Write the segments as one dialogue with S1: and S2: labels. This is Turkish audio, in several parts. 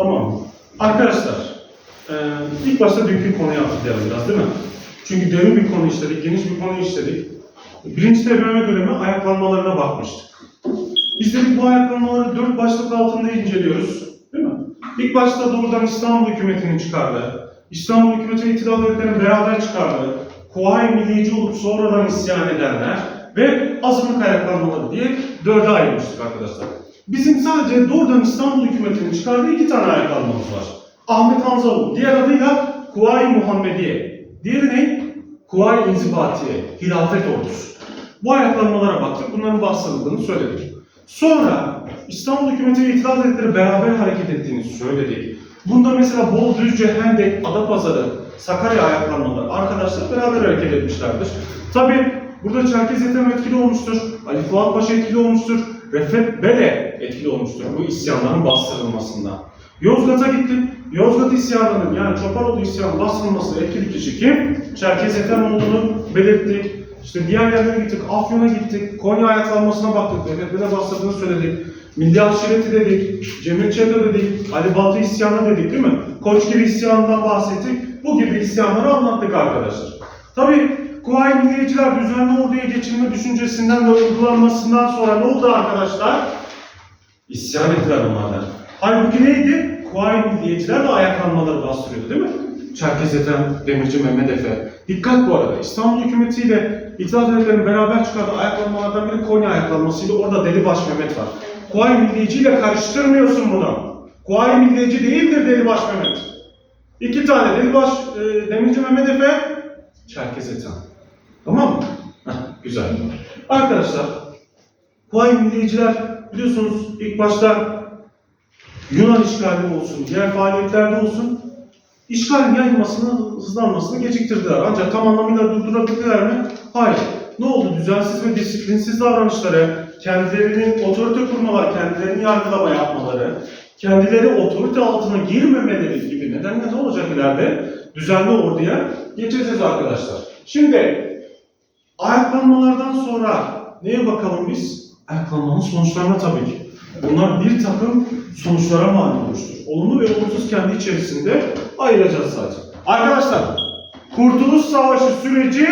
S1: Tamam mı? Arkadaşlar, e, ilk başta dünkü konuyu hatırlayalım biraz değil mi? Çünkü derin bir konu işledik, geniş bir konu işledik. Birinci TBMM dönemi ayaklanmalarına bakmıştık. Biz dedik bu ayaklanmaları dört başlık altında inceliyoruz. Değil mi? İlk başta doğrudan İstanbul hükümetinin çıkardığı, İstanbul hükümeti ve iktidar devletlerinin beraber çıkardığı, Kuvayi milliyeci olup sonradan isyan edenler ve azınlık ayaklanmaları diye dörde ayırmıştık arkadaşlar. Bizim sadece doğrudan İstanbul hükümetinin çıkardığı iki tane ayaklanmamız var. Ahmet Hanzaloğlu, diğer adıyla Kuvayi Muhammediye. Diğeri ne? Kuvayi İnzibatiye, Hilafet Ordusu. Bu ayaklanmalara baktık, bunların bastırıldığını söyledik. Sonra İstanbul hükümeti ve iktidar devletleri beraber hareket ettiğini söyledik. Bunda mesela Bol, Düzce, Hendek, Adapazarı, Sakarya ayaklanmaları arkadaşlar beraber hareket etmişlerdir. Tabi burada Çerkez Ethem etkili olmuştur, Ali Fuat Paşa etkili olmuştur, Refet Bele etkili olmuştur bu isyanların bastırılmasında. Yozgat'a gittik. Yozgat isyanının yani Çoparoğlu isyanının bastırılması etkili kişi kim? Çerkez Ethem olduğunu belirttik. İşte diğer yerlere gittik, Afyon'a gittik, Konya ayaklanmasına baktık, Refet'e bastırdığını söyledik. Milli Aşireti dedik, Cemil Çevre dedik, Ali Baltı isyanı dedik değil mi? Koçgiri isyanından bahsettik. Bu gibi isyanları anlattık arkadaşlar. Tabii Kuvayi Milliyetçiler düzenli orduya geçilme düşüncesinden ve uygulanmasından sonra ne oldu arkadaşlar? İsyan ettiler onlardan. Halbuki neydi? Kuvayi Milliyetçiler de ayaklanmaları bastırıyordu değil mi? Çerkez Ethem, Demirci Mehmet Efe. Dikkat bu arada. İstanbul hükümetiyle İttihat devletlerinin beraber çıkardığı ayaklanmalardan biri Konya ayaklanmasıydı. Orada Delibaş Mehmet var. Kuvayi Milliyeci ile karıştırmıyorsun bunu. Kuvayi Milliyeci değildir Delibaş Mehmet. İki tane Delibaş, e, Demirci Mehmet Efe, Çerkez Ethem. Tamam mı? Heh, güzel. Arkadaşlar, Kuvayi Milliyeciler biliyorsunuz ilk başta Yunan işgali olsun, diğer faaliyetlerde olsun işgalin yayılmasını, hızlanmasını geciktirdiler. Ancak tam anlamıyla durdurabildiler mi? Hayır. Ne oldu? Düzensiz ve disiplinsiz davranışları, kendilerinin otorite kurmalar, kendilerini yargılama yapmaları, kendileri otorite altına girmemeleri gibi nedenle ne olacak ileride? Düzenli orduya geçeceğiz arkadaşlar. Şimdi ayaklanmalardan sonra neye bakalım biz? Ayaklanmanın sonuçlarına tabii ki. Bunlar bir takım sonuçlara mani olmuştur. Olumlu ve olumsuz kendi içerisinde ayıracağız sadece. Arkadaşlar, Kurtuluş Savaşı süreci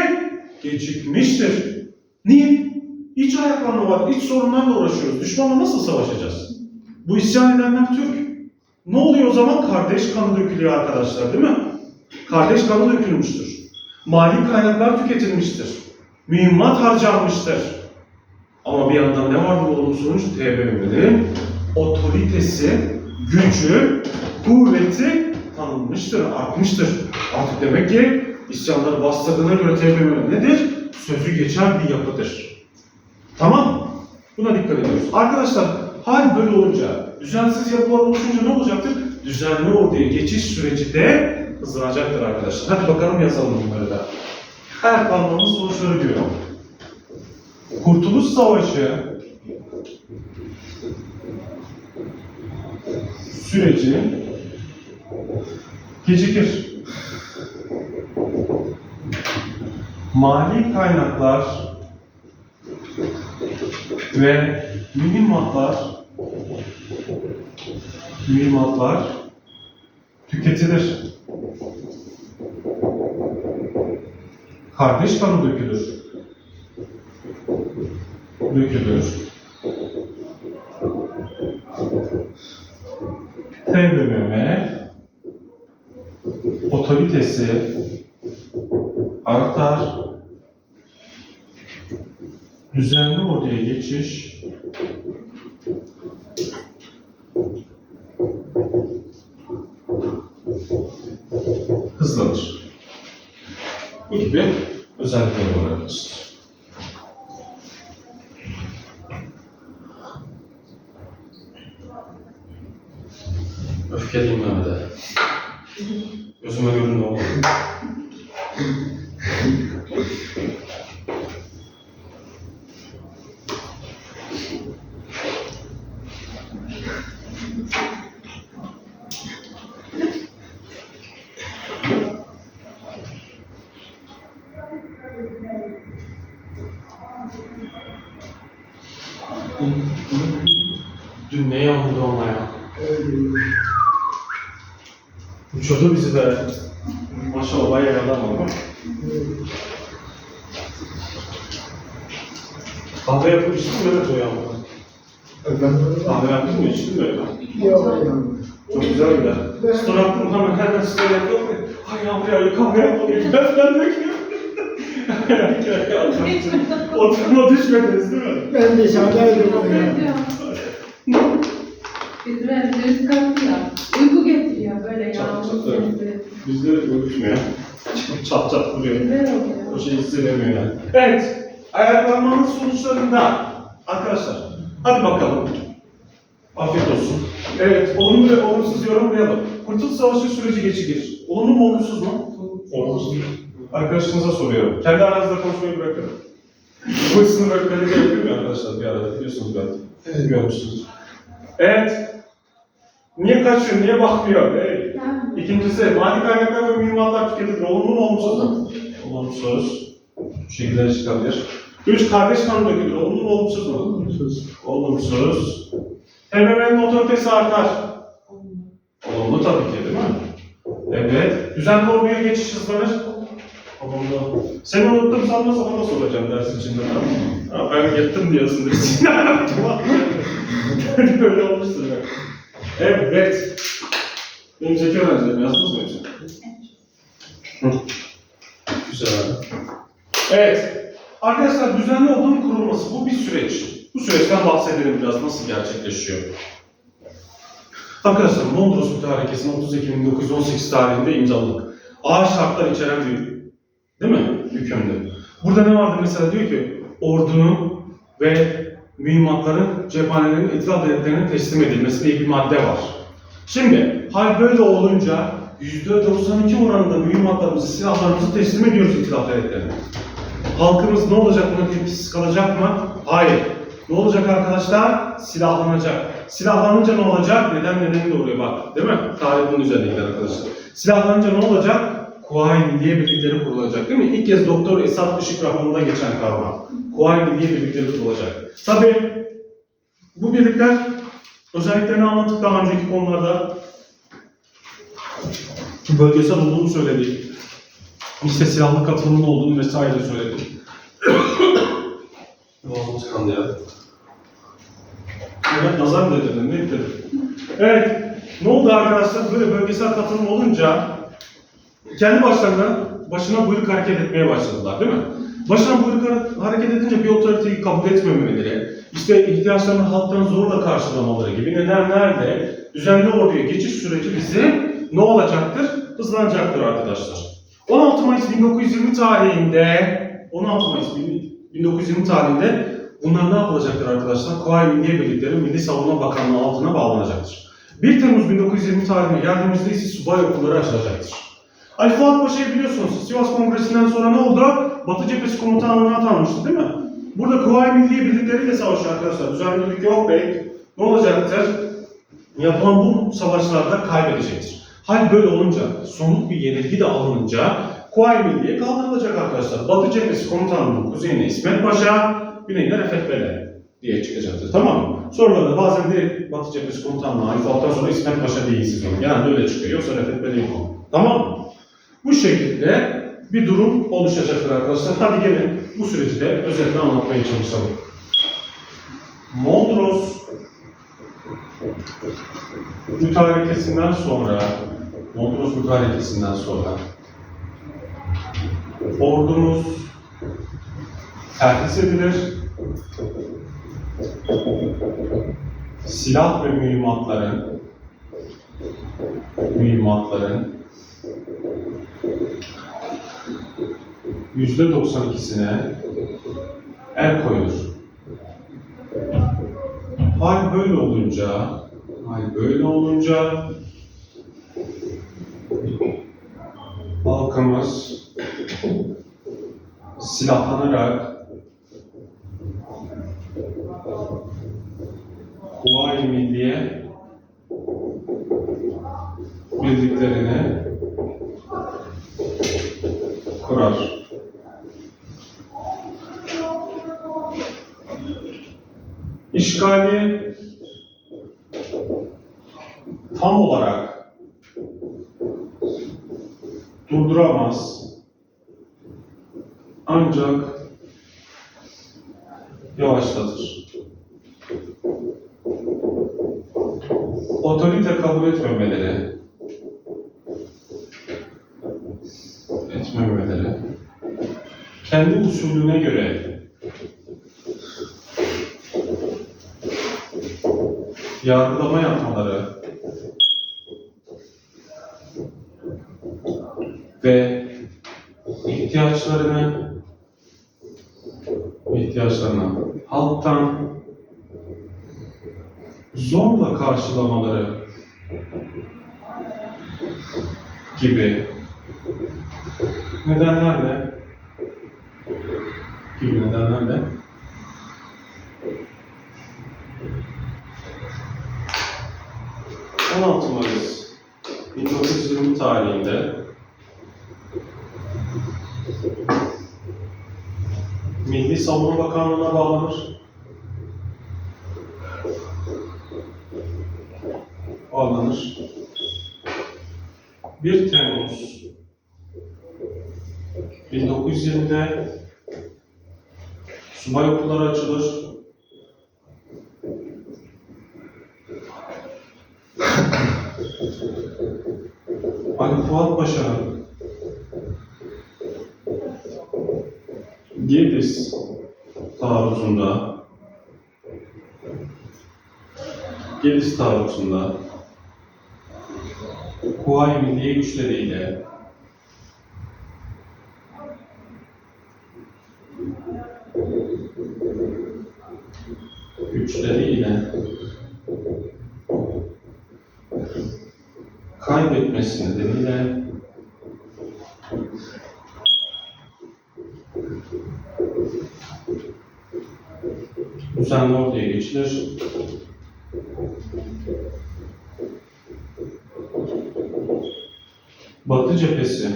S1: gecikmiştir. Niye? İç ayaklanma var, iç sorunlarla uğraşıyoruz. Düşmanla nasıl savaşacağız? Bu isyan edenler Türk. Ne oluyor o zaman? Kardeş kanı dökülüyor arkadaşlar değil mi? Kardeş kanı dökülmüştür. Mali kaynaklar tüketilmiştir. Mühimmat harcanmıştır. Ama bir yandan ne var bu olumsuz sonuç? TBMM'nin otoritesi, gücü, kuvveti tanınmıştır, artmıştır. Artık demek ki isyanları bastırdığına göre TBMM nedir? Sözü geçen bir yapıdır. Tamam? Buna dikkat ediyoruz. Arkadaşlar hal böyle olunca, düzensiz yapılar oluşunca ne olacaktır? Düzenli orduya geçiş süreci de hızlanacaktır arkadaşlar. Hadi bakalım yazalım bunları da. Her kanunun sonuçları diyor. Kurtuluş Savaşı süreci gecikir. Mali kaynaklar ve mühimmatlar mühimmatlar tüketilir. Kardeş kanı dökülür. Dökülür. TBMM otoritesi artar. Düzenli orduya geçiş hızlanır. Bu gibi özellikler var arkadaşlar. Öfkeliyim Mehmet'e. Gözüme görünme oğlum. Dün ne yağmurdu ama ya. Uçurdu bizi be. Maşallah bayağı adam ama. Kahve yapıp içtin mi Mehmet o yağmurda?
S2: Efendim?
S1: Kahve yaptın mı içtin mi öyle?
S2: Yok yani.
S1: Çok güzel bir de. Story attım hemen hemen story yapıyor. Yağıyor kahve yapmalıyım. Ben ben atmak için. Oturma düşmediniz değil mi?
S2: Ben de şahadaydım ya.
S3: Bizim evlerimiz kalktı ya. Uyku getiriyor böyle yağmur sesi.
S1: Bizde uyuşmuyor. çat çat vuruyor.
S3: Güzel
S1: O
S3: oluyor.
S1: şey hissedemiyor yani. Evet. Ayaklanmanın sonuçlarında arkadaşlar hadi bakalım. Afiyet olsun. Evet, olumlu ve olumsuz yorumlayalım. Kurtuluş Savaşı süreci geçilir. Olumlu mu olumsuz mu? Olumsuz. Arkadaşınıza soruyorum. Kendi aranızda konuşmayı bırakın. Bu öğretmeni de yapıyor mu arkadaşlar bir arada? Biliyorsunuz belki.
S2: Evet.
S1: Görmüşsünüz. Evet. Niye kaçıyor, niye bakmıyor? Hey.
S3: Yani
S1: İkincisi, maddi kaynaklar ve mühimmatlar tüketilir. Olumlu mu olumsuz mu? Olumsuz. Bu şekilde çıkabilir. Üç, kardeş kanı dökülür. Olumlu mu olumsuz mu? Olumsuz. TBMM'nin otoritesi artar. Olumlu tabii ki değil mi? Evet. Düzenli orduya geçiş hızlanır. Olumlu. Seni unuttum sanma sana soracağım ders içinde. Tamam? Ha, ben gittim diyorsun dersin. Böyle olmuştur bak. Evet. Önümüzdeki öğrencilerim yazdınız mı? Hı. Güzel. Evet. Arkadaşlar düzenli ordunun kurulması bu bir süreç. Bu süreçten bahsedelim biraz nasıl gerçekleşiyor. Arkadaşlar Mondros Mütarekesi'ni 30 Ekim 1918 tarihinde imzaladık. Ağır şartlar içeren bir değil mi? Hükümdü. Burada ne vardı mesela diyor ki ordunun ve mühimmatların cephanelerin etraf devletlerine teslim edilmesi diye bir madde var. Şimdi hal böyle olunca %92 oranında mühimmatlarımızı, silahlarımızı teslim ediyoruz itilaf devletlerine. Halkımız ne olacak buna tepkisiz kalacak mı? Hayır. Ne olacak arkadaşlar? Silahlanacak. Silahlanınca ne olacak? Neden nedeni doğuruyor bak. Değil mi? Tarih bunun üzerindekiler arkadaşlar. Silahlanınca ne olacak? Kuvayi Milliye Birlikleri kurulacak değil mi? İlk kez Doktor Esat Işık raporunda geçen kavram. Kuvayi Milliye Birlikleri kurulacak. Tabii bu birlikler özelliklerini anlattık daha önceki konularda. Bölgesel olduğunu söyledik. İşte silahlı katılımın olduğunu vesaire söyledik. Boğazımız kandı ya. Evet, nazar mı dedin? Ne dedin? Evet, ne oldu arkadaşlar? Böyle bölgesel katılım olunca kendi başlarına başına buyruk hareket etmeye başladılar değil mi? Başına buyruk hare- hareket edince bir otoriteyi kabul etmemeleri, işte ihtiyaçlarını halktan zorla karşılamaları gibi nedenlerle düzenli orduya geçiş süreci bizi ne olacaktır? Hızlanacaktır arkadaşlar. 16 Mayıs 1920 tarihinde 16 Mayıs 1920 tarihinde bunlar ne yapılacaktır arkadaşlar? Kuvayi Milliye Birlikleri Milli Savunma Bakanlığı altına bağlanacaktır. 1 Temmuz 1920 tarihine geldiğimizde ise subay okulları açılacaktır. Ali Fuat Paşa'yı biliyorsunuz. Sivas Kongresi'nden sonra ne oldu? Batı Cephesi Komutanlığı'na atanmıştı değil mi? Burada Kuvayi Milliye Birlikleri ile savaşıyor arkadaşlar. Düzenlilik yok bey. Ne olacaktır? Yapılan bu savaşlarda kaybedecektir. Hal böyle olunca, somut bir yenilgi de alınınca Kuvayi Milliye kaldırılacak arkadaşlar. Batı Cephesi Komutanlığı'nın kuzeyine İsmet Paşa, güneyine Refet Bele diye çıkacaktır. Tamam mı? Sorularda bazen direkt Batı Cephesi Komutanlığı, Ali Fuat'tan sonra İsmet Paşa siz onu. Genelde öyle çıkıyor. Yoksa Refet Bele'yi konu. Tamam mı? Bu şekilde bir durum oluşacaktır arkadaşlar. Hadi gelin bu süreci de özetle anlatmaya çalışalım. Mondros mütarekesinden sonra Mondros mütarekesinden sonra ordumuz terhis edilir. Silah ve mühimmatların mühimmatların yüzde 92'sine el koyulur. Hal böyle olunca, hal böyle olunca halkımız silahlanarak Kuvayi Milliye birliklerini kurar. İşgali tam olarak durduramaz. Ancak yavaşlatır. Otorite kabul etmemeleri, etmemeleri, kendi usulüne göre yargılama yapmaları ve ihtiyaçlarını ihtiyaçlarını halktan zorla karşılamaları gibi nedenlerle gibi nedenlerle ...16 Mayıs 1920 tarihinde Milli Savunma Bakanlığı'na bağlanır. Bağlanır. 1 Temmuz 1920'de subay okulları açılır. Ali Fuat Paşa'nın Gediz taarruzunda. Gediz taarruzunda. Kuvayi Milliye güçleriyle düzenli ortaya geçilir. Batı cephesi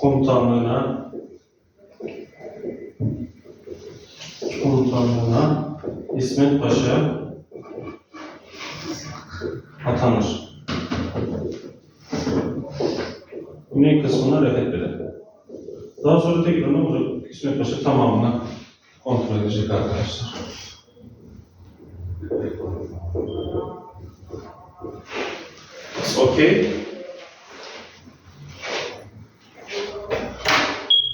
S1: komutanlığına komutanlığına İsmet Paşa atanır. Güney kısmına Refet Bey'e. Daha sonra tekrar ne İsmet Paşa tamamını kontrol edecek arkadaşlar. It's okay.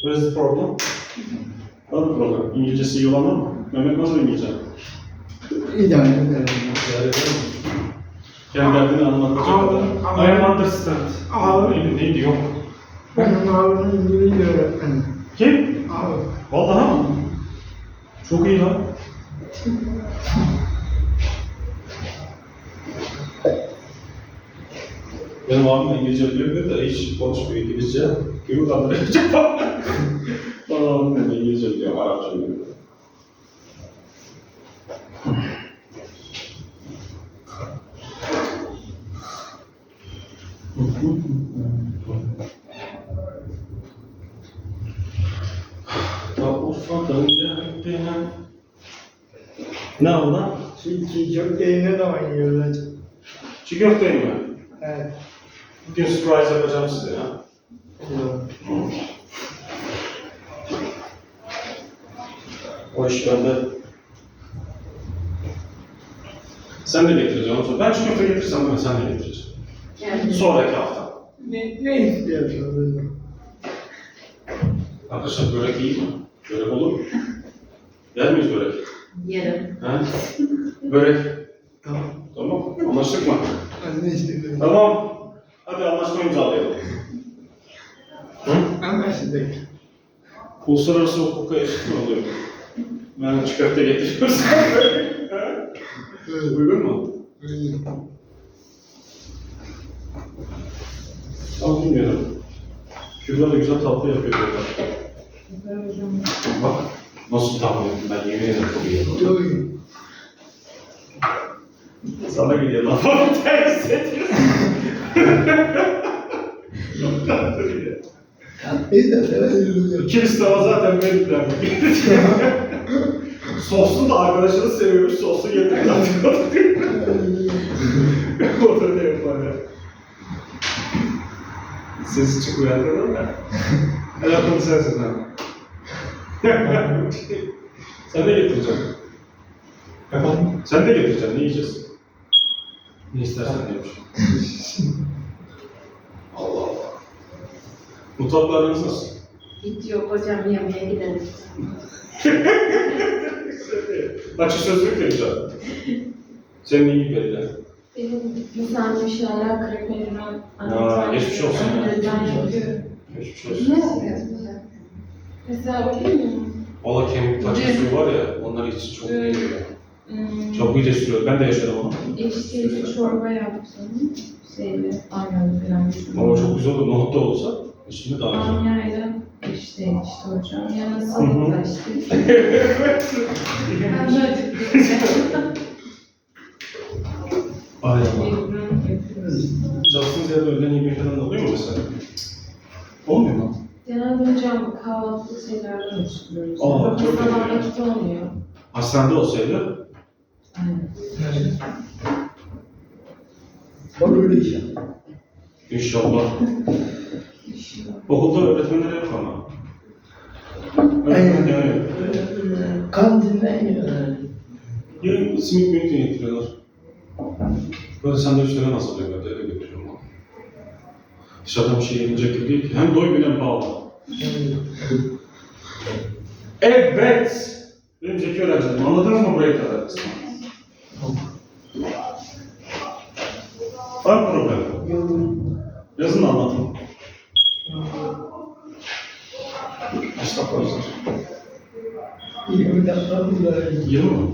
S1: Where's the problem? What the problem? İngilizcesi iyi olan var mı? Mehmet nasıl İngilizce?
S2: İdare ederim.
S1: Kendi derdini anlatacak kadar. I am understand.
S2: Abi.
S1: Neydi, yok.
S2: Benim abim İngilizce öğretmenim.
S1: Kim?
S2: Abi.
S1: Vallahi mı? Çok iyi lan. Benim abim İngilizce biliyor da hiç konuşmuyor İngilizce. Kimi kandıracak bana? Abim de İngilizce biliyor, Arapça biliyor. Ya Urfa'dan geldiğine... Ne oldu?
S2: Çünkü çok iyi ne zaman yiyorlar?
S1: Çiğ köfte mi?
S2: Evet.
S1: Bugün surprise yapacağım size ya. O iş bende. Sen de getireceksin. onu. Ben çiğ köfte getirsem mi? Sen de getireceksin.
S3: Yani
S1: Sonraki hafta.
S2: Ne, ne istiyorsunuz?
S1: Arkadaşlar börek iyi mi? Börek olur mu? Yer miyiz börek?
S3: yarın.
S1: He? Börek.
S2: Tamam.
S1: Tamam. Anlaştık mı?
S2: Ben ne istiyorum?
S1: Tamam. Hadi anlaşma imzalayalım. Hı?
S2: Anlaştık.
S1: Uluslararası hukuka eşit mi oluyor? Ben çiğ köfte getiriyorsam. Uygun mu? Ama bilmiyorum. Kübra da güzel tatlı yapıyor burada. Bak nasıl tahmin ettim ben yemin ederim çok iyi yapıyorum. Sana gidiyor lan. Ters ediyorsun. Çok tatlı diye.
S2: İyi de.
S1: İki zaten verdiler. Soslu da arkadaşını seviyormuş, soslu getirdi artık. o da ne yapar ya. Sesi çıkmıyor arkadan da. Akıllı sensin ha. Sen de getireceksin.
S2: Efendim?
S1: Sen de getireceksin. Ne yiyeceğiz? Ne istersen yemiş. Allah Allah. Mutfakla aranız nasıl?
S3: Hiç yok hocam yemeğe gidelim.
S1: Açık sözlük de güzel. Senin iyi belli.
S3: Benim güzelmiş ayağı kırık benim
S1: Aa, geçmiş olsun ya.
S3: Ben yapıyorum.
S1: Geçmiş olsun.
S3: Ne yapıyorsun sen? Mesela bakayım mı?
S1: Valla kemik var ya, onlar için çok iyi.
S3: Hmm,
S1: Çok iyi sürüyor. Ben de yaşadım onu.
S3: Eşkili çorba yaptım. Şeyle, ayran falan.
S1: Ama çok güzel olur. Nohut da olsa içinde daha güzel.
S3: Bamyayla işte işte hocam. Yanına salata işte. Ben de acıktım. Kahvaltı şeylerden çıkıyoruz.
S1: Aa, çok iyi.
S3: Sabah vakit olmuyor.
S1: Hastanede olsaydı
S3: Aynen.
S2: Evet. Var öyle iş.
S1: inşallah. Okulda öğretmenler yok ama. Öğretmenler yok.
S2: Kantinden yiyorlar.
S1: Ya simit de getiriyorlar. Böyle sandviçleri nasıl oluyor böyle eve götürüyorum onu. Dışarıdan bir şey yenilecek gibi değil ki. Hem doymuyor hem pahalı. Evet. Benim zeki öğrencilerim. Anladınız mı buraya kadar? Var mı problem? Yazın da anlatın. Estağfurullah.
S2: İyi dakika bunlar.
S1: 20 mi?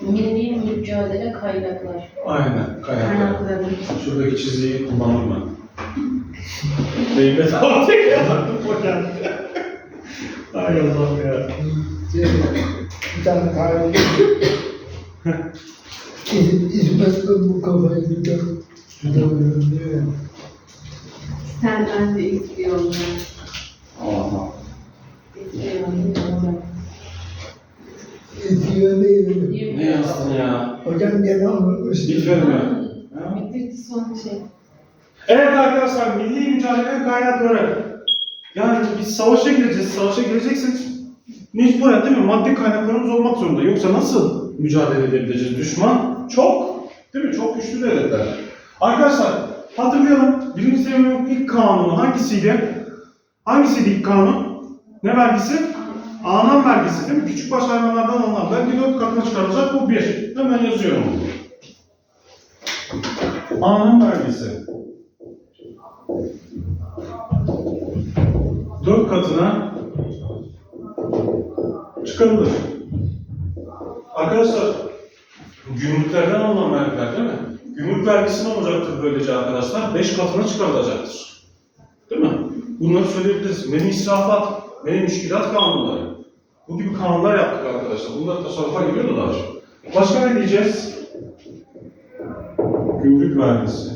S3: Milli mücadele kaynaklar.
S1: Aynen. Kaynaklar.
S3: Kaynakları.
S1: Şuradaki çizgiyi kullandım ben. Neyime tabi yaptım o geldi. Ay Allah'ım ya.
S2: Şey, Bir tane kahve. İzmet'le bu kafayı bir de tutamıyorum diyor.
S3: Senden de istiyorlar.
S1: Allah.
S3: İstiyorlar.
S2: İstiyor değil.
S1: Ne yazdın ya?
S2: Hocam gene.
S1: Bilmiyorum ya. Ha?
S3: Bitirdi son şey.
S1: Evet arkadaşlar, milli mücadele kaynakları. Yani biz savaşa gireceğiz, savaşa gireceksek mecburen değil mi? Maddi kaynaklarımız olmak zorunda. Yoksa nasıl mücadele edebileceğiz? Düşman çok, değil mi? Çok güçlü devletler. Arkadaşlar, hatırlayalım. Birinci Süleyman'ın ilk kanunu hangisiydi? Hangisiydi ilk kanun? Ne vergisi? Anam vergisi değil mi? Küçükbaş hayvanlardan alınan vergi dört katına çıkarılacak. Bu bir. Hemen yazıyorum. Anam vergisi. Dört katına çıkarılır. Arkadaşlar, gümrüklerden alınan vergiler değil mi? Gümrük vergisi ne olacaktır böylece arkadaşlar? Beş katına çıkarılacaktır. Değil mi? Bunları söyleyebiliriz. Benim israfat, benim müşkilat kanunları. Bu gibi kanunlar yaptık arkadaşlar. Bunlar tasarrufa giriyor da daha çok. Başka ne diyeceğiz? Gümrük vergisi.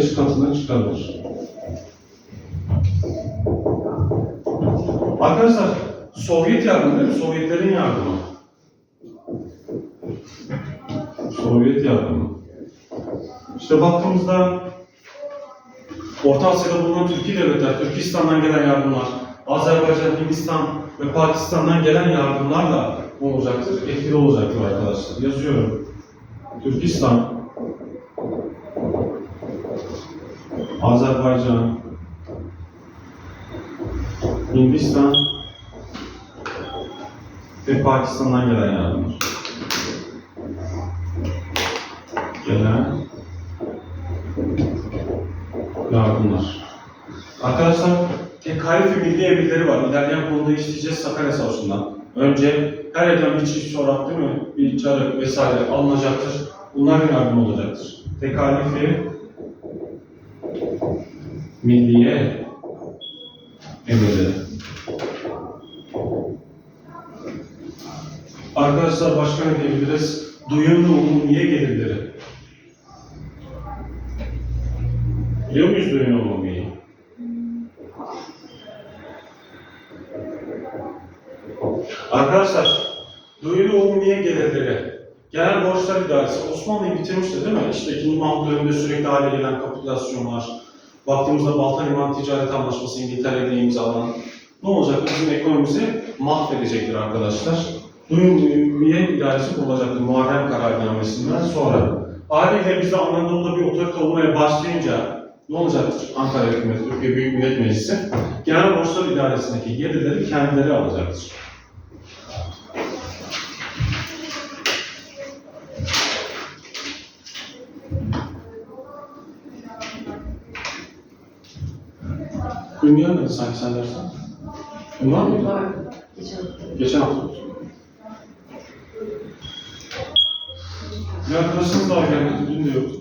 S1: Beş katına çıkarılır. Arkadaşlar, Sovyet yardımı değil mi? Sovyetlerin yardımı. Sovyet yardımı. İşte baktığımızda Orta Asya'da bulunan Türkiye devletler, Türkistan'dan gelen yardımlar, Azerbaycan, Hindistan ve Pakistan'dan gelen yardımlarla olacaktır? Etkili olacaktır arkadaşlar. Yazıyorum. Türkistan, Azerbaycan, Hindistan ve Pakistan'dan gelen yardımlar. Gelen yardımlar. Arkadaşlar, tekalif ve milli emirleri var. İlerleyen konuda işleyeceğiz Sakarya Savaşı'ndan. Önce her evden bir çift çorap değil mi? Bir çarık vesaire alınacaktır. Bunlar yardım olacaktır. Tekalifi milliye emirleri. Arkadaşlar başka ne diyebiliriz? Duyumlu umumiye gelirleri. Biliyor muyuz duyumlu umumiyeyi? Arkadaşlar, duyumlu umumiye gelirleri. Genel Borçlar İdaresi Osmanlı'yı bitirmişti değil mi? İşte 2. Mahmut döneminde sürekli hale gelen kapitülasyonlar, baktığımızda Balta Liman Ticaret Anlaşması İngiltere ile imzalanan ne olacak? Bizim ekonomimizi mahvedecektir arkadaşlar. Duyumluye idaresi kurulacaktır Muharrem kararnamesinden sonra. Haliyle biz de Anadolu'da bir otorite olmaya başlayınca ne olacaktır? Ankara Hükümeti, Türkiye Büyük Millet Meclisi Genel Borçlar İdaresi'ndeki gelirleri kendileri alacaktır. Ünlüyen neydi sanki sen dersen? Ünvan mıydı?
S3: Var. Geçen hafta.
S1: Geçen hafta. Bir arkadaşımız daha gelmedi, dün de yoktu.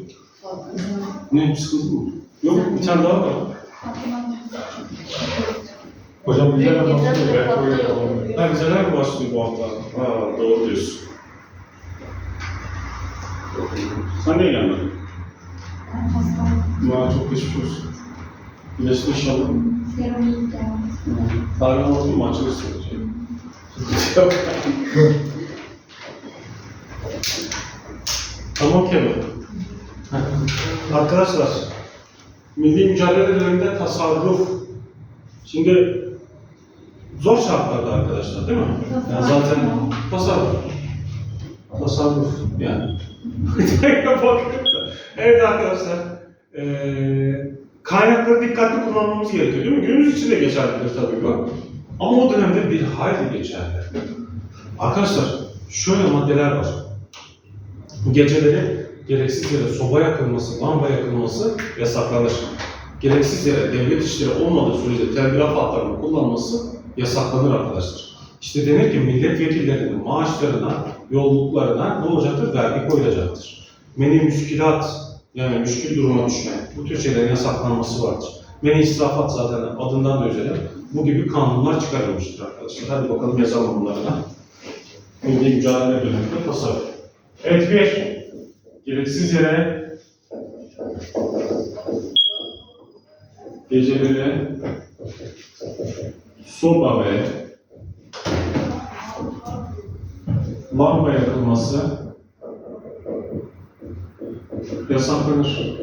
S1: Ne, bir sıkıntı mı? Yok, bir tane daha var.
S2: Hocam bir tane
S3: Geçen
S2: daha
S3: hafta
S2: belki
S3: yok.
S2: yapalım.
S1: Ha, vizeler mi başlıyor bu hafta? Ha, doğru diyorsun. Sen niye gelmedin? Bana çok geçmiş olsun. İyileştin inşallah. Tarih anlatayım mı? Açılırsın. Yok. tamam Kemal. Arkadaşlar, milli mücadele döneminde tasarruf. Şimdi zor şartlarda arkadaşlar değil mi? Yani zaten tasarruf. Tasarruf yani. Evet arkadaşlar, eee kaynakları dikkatli kullanmamız gerekiyor değil mi? Günümüz için de geçerlidir tabii bu. Ama o dönemde bir hayli geçerli. Arkadaşlar, şöyle maddeler var. Geceleri gereksiz yere soba yakılması, lamba yakılması yasaklanır. Gereksiz yere devlet işleri olmadığı sürece telgraf hatlarının kullanması yasaklanır arkadaşlar. İşte denir ki milletvekillerinin maaşlarına, yolluklarına ne olacaktır? Vergi koyulacaktır. Meni müşkilat, yani müşkil duruma düşme, bu tür şeylerin yasaklanması vardır. Meni israfat zaten adından da üzere bu gibi kanunlar çıkarılmıştır arkadaşlar. Hadi bakalım yazalım bunları da. Milli mücadele döneminde tasarruf. Evet bir, gereksiz yere geceleri soba ve lamba yakılması yasaklanır.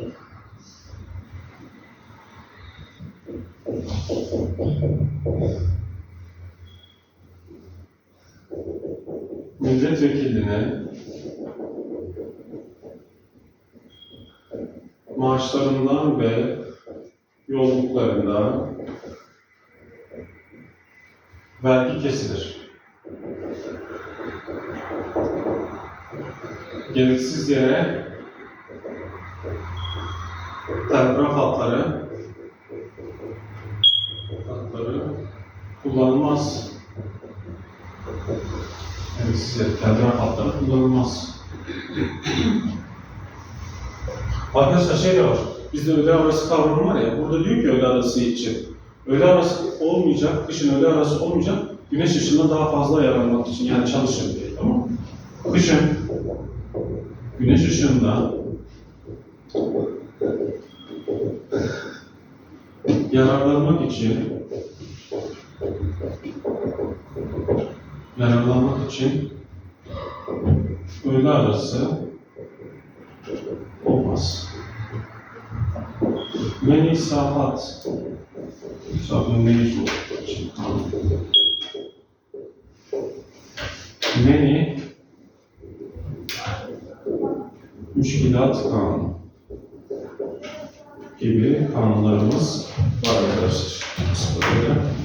S1: Milletvekiline maaşlarından ve yolluklarından vergi kesilir. Gereksiz yere telgraf hatları hatları kullanılmaz. Gereksiz yere telgraf hatları kullanılmaz. Arkadaşlar şey de var. Bizde öğle arası kavramı var ya. Burada diyor ki öğle arası için. Öğle arası olmayacak, kışın öğle arası olmayacak. Güneş ışığından daha fazla yararlanmak için yani çalışın diye tamam? Kışın güneş ışığında yararlanmak için yararlanmak için öğle arası olmaz. Men israfat. İsrafın neyi olduğu için. Meni müşkilat kanunu gibi kanunlarımız var arkadaşlar.